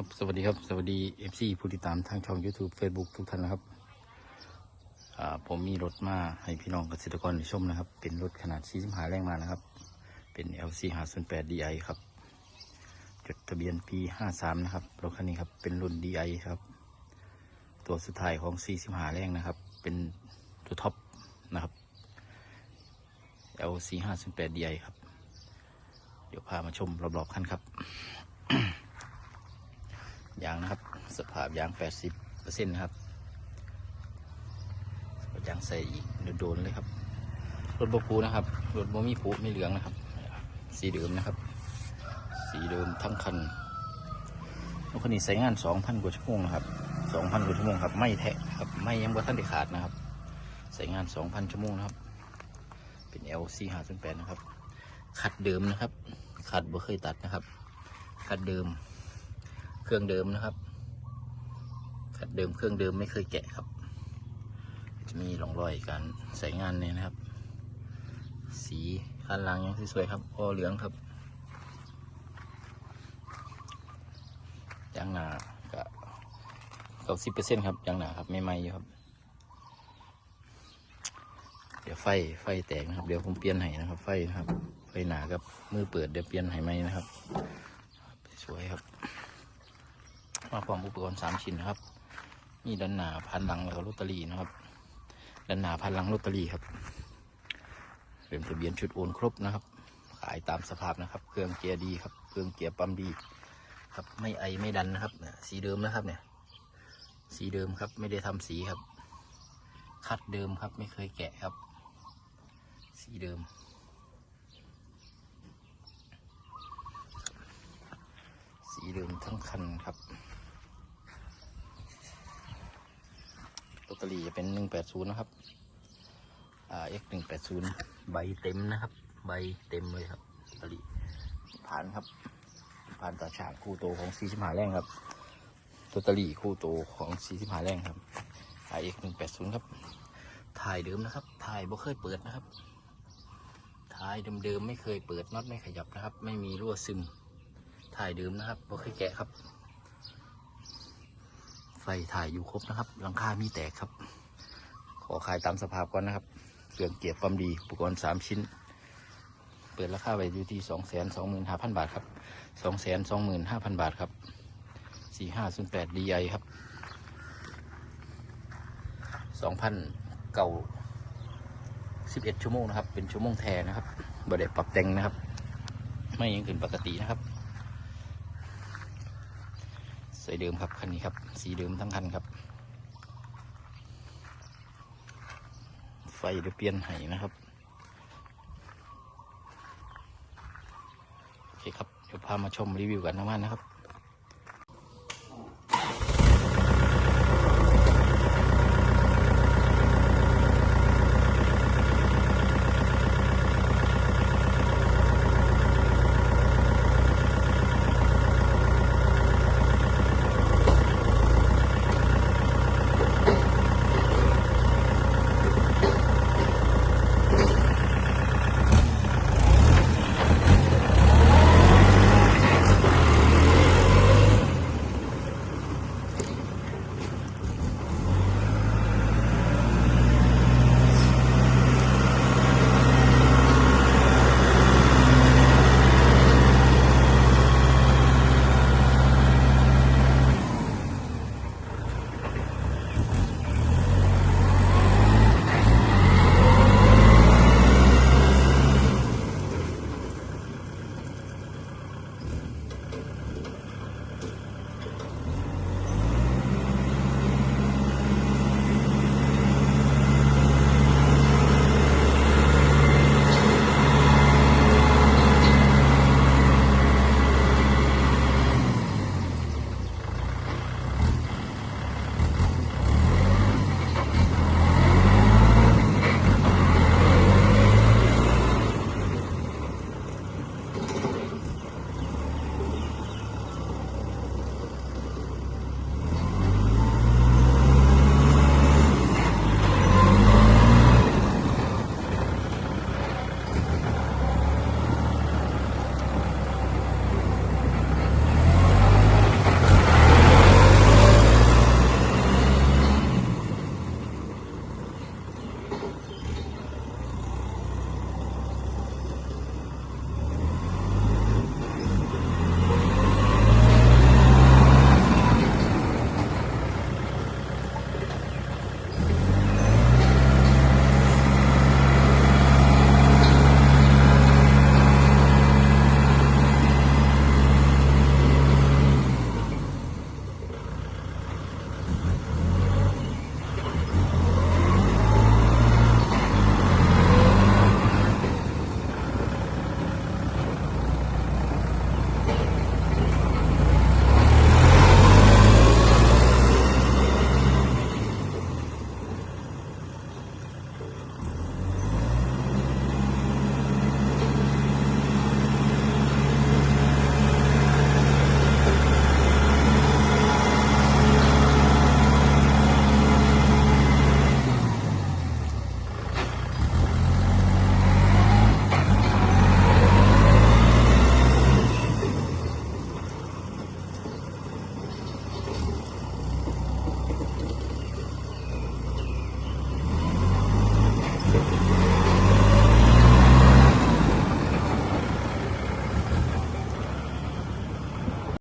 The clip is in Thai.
ครับสวัสดีครับ สวัสดีเอฟซีผู้ติดตามทางช่อง YouTube Facebook ทุกท่านนะครับผมมีรถมาให้พี่น้องเกษตรกรชมนะครับ เป็นรถขนาด45แรงมานะครับ เป็น LC 508 DI ครับ จดทะเบียนปี53นะครับรถคันนี้ครับเป็นรุ่น DI ครับ ตัวสุดท้ายของ45แรงนะครับ เป็นตัวท็อปนะครับ LC 508 DI ครับ เดี๋ยวพามาชมรอบๆคันครับ ยางนะครับ สภาพยาง80เปอร์เซ็นต์นะครับยางใส่อีกโดนเลยครับรถบกูนะครับรถโมมีผูไม่เหลืองนะครับ สีเดิมนะครับ สีเดิมทั้งคันรถคันนี้ใช้งาน2,000กว่าชั่วโมงนะครับ2,000กว่าชั่วโมงครับ ไม่แทะครับไม่ยังบ่าทันได้ขาดนะครับใช้งาน2,000ชั่วโมงนะครับ เป็น LC 508นะครับ ขัดเดิมนะครับ ขัดบ่เคยตัดนะครับ ขัดเดิม เครื่องเดิมนะครับขัดเดิมเครื่องเดิมไม่เคยแกะครับ จะมีร่องรอยการใส่งานเนี่ยนะครับ สีคันหลังยังสวยๆครับออเหลืองครับยางหนาก็เก้าสิบเปอร์เซ็นต์ครับยางหนาครับไม่ไหม้อยู่ครับ เดี๋ยวไฟไฟแตกนะครับ เดี๋ยวผมเปลี่ยนให้นะครับ ไฟนะครับ ไฟหนากับมือเปิดเดี๋ยวเปลี่ยนให้ไหมนะครับ สวยครับ มาพร้อมอุปกรณ์สามชิ้นนะครับมีด้านหน้าพันหลังแล้วก็ลอตเตอรี่นะครับด้านหน้าพันหลังลอตเตอรี่ครับเป็นทะเบียนชุดโอนครบนะครับ ขายตามสภาพนะครับ เครื่องเกียร์ดีครับ เครื่องเกียร์ปั๊มดีครับไม่ไอไม่ดันนะครับเนี่ยสีเดิมนะครับเนี่ย สีเดิมครับไม่ได้ทำสีครับ คัดเดิมครับไม่เคยแกะครับ สีเดิม สีเดิมทั้งคันครับลอ ตเตอรี่จะเป็นหนึ่งแปดศูนย์นะครับอ่า X หนึ่งแปดศูนย์ใบเต็มนะครับ ใบเต็มเลยครับลอตเตอรี่ผ่านครับ ผ่านตาฉากคู่โตของสีสิบหาแรงครับลอตเตอรี่คู่โตของสีสิบหาแรงครับ X หนึ่งแปดศูนย์ครับ ถ่ายเดิมนะครับ ถ่ายบ่เคยเปิดนะครับ ถ่ายเดิมๆไม่เคยเปิดน็อตไม่ขยับนะครับ ไม่มีรั่วซึม ถ่ายเดิมนะครับบ่เคยแกะครับไฟถ่ายอยู่ครบนะครับหลังคามีแตกครับ ขอขายตามสภาพก่อนนะครับเครื่องเกียร์ความดีอุปกรณ์สามชิ้น เปิดราคาไว้อยู่ที่สองแสนสองหมื่นห้าพันบาทครับสองแสนสองหมื่นห้าพันบาทครับสี่ห้าศูนย์แปดดีไอครับสองพันเก่าสิบเอ็ดชั่วโมงนะครับ เป็นชั่วโมงแทนนะครับบ่ได้ปรับแต่งนะครับ ไม่ยังขึ้นปกตินะครับ ใส่เดิมครับคันนี้ครับ สีเดิมทั้งคันครับ ไฟเดี๋ยวเปลี่ยนให้นะครับ โอเคครับ เดี๋ยวพามาชมรีวิวกันนะมันนะครับ